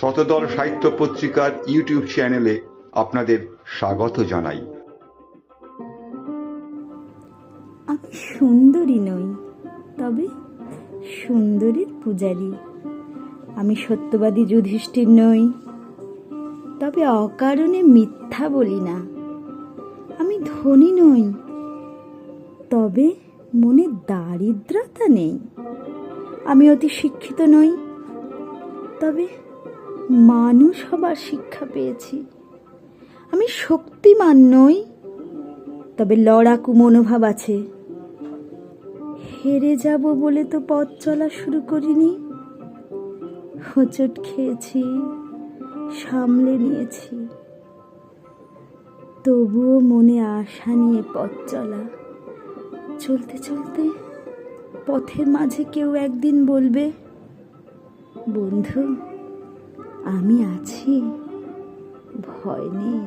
শতদল সাহিত্য পত্রিকার ইউটিউব চ্যানেলে আপনাদের স্বাগত জানাই। আমি সুন্দরী নই, তবে সুন্দরীর পূজারী। আমি সত্যবাদী যুধিষ্ঠির নই, তবে অকারণে মিথ্যা বলি না। আমি ধনী নই, তবে মনে দারিদ্রতা নেই। আমি অতি শিক্ষিত নই, তবে মানুষ হবার শিক্ষা পেয়েছি। আমি শক্তিমান নই, তবে লড়াকু মনোভাব আছে। হেরে যাব বলে তো পথ চলা শুরু করিনি। হোঁচট খেয়েছি, সামলে নিয়েছি। তবুও মনে আশা নিয়ে পথ চলা। চলতে চলতে পথের মাঝে কেউ একদিন বলবে, বন্ধু আমি আছি ভয় নেই।